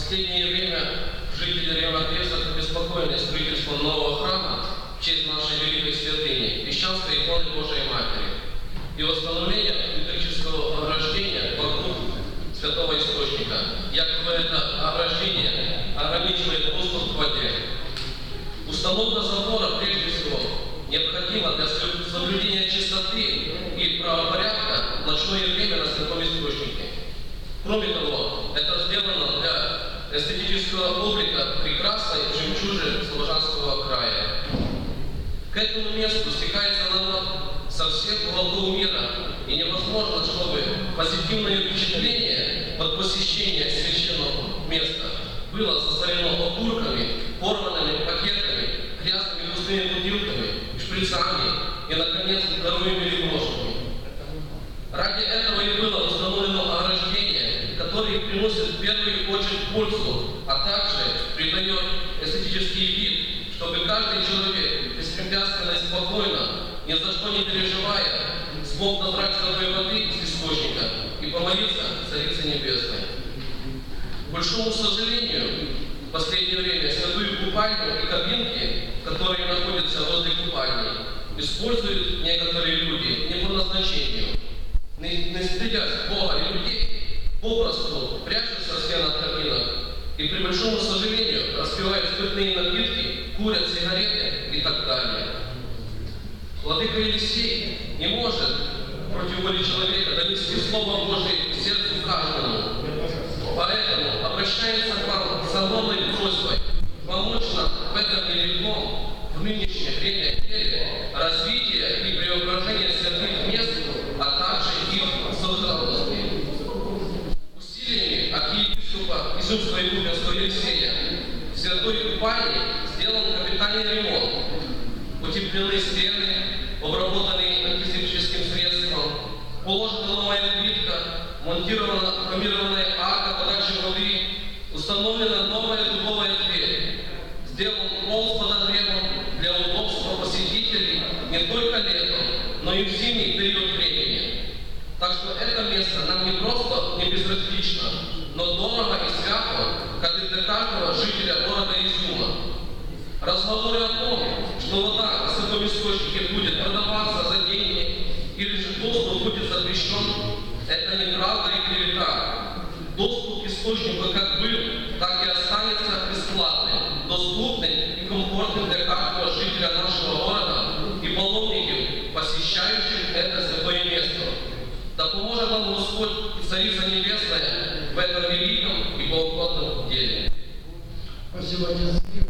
последнее время жители района Кресов обеспокоены строительством нового храма в честь нашей великой святыни, Мещанской иконы Божией Матери, и восстановлением метрического ограждения вокруг святого источника. Якобы это ограждение ограничивает доступ к воде. Установка забора, прежде всего, необходима для соблюдения чистоты и правопорядка в ночное время на святом источнике. Кроме того, эстетического облика прекрасной жемчужины Слобожанского края. К этому месту стекается народ со всех уголков мира, и невозможно, чтобы позитивное впечатление от посещения священного места было составлено окурками, порванными пакетами, грязными пустыми бутылками, шприцами и, наконец, здоровыми лягушками. Ради этого и было установлено ограждение, которое приносит в первую очередь пользу, а также придает эстетический вид, чтобы каждый человек беспрепятственно и спокойно, ни за что не переживая, смог набрать святой воды из источника и помолиться Царице Небесной. К большому сожалению, в последнее время святую купальню и кабинки, которые находятся возле купальни, используют некоторые люди не по назначению, не, не стыдясь Бога и большому сожалению распивают спиртные напитки, курят сигареты и так далее. Владыка Елисей не может против воли человека донести Слово Божие к сердцу каждому. Поэтому обращается к вам с огромной просьбой помочь нам в этом нелегком, в нынешнее время деле развития и преображения святых мест, а также их сохранности. Усилиями архиепископа Изюмского и Елисея в святой купальне сделан капитальный ремонт. Утеплены стены, обработаны антисептическим средством, положена новая плитка, монтирована хромированная арка подачи воды, установлена новая дубовая дверь, сделан пол с подогревом для удобства посетителей не только летом, но и в зимний период времени. Так что это место нам не просто не безразлично, но дорого и свято, как и для каждого жителя города Изюма. Разговоры о том, что вода на святом источнике будет продаваться за деньги или же доступ будет запрещен, это неправда и клевета. Доступ к источнику как был, так и останется бесплатным, доступным и комфортным для каждого жителя нашего города и паломников, посещающих это святое место. Да поможет нам Господь и Царица Небесная в этом великом и благоугодном деле. Спасибо, отец.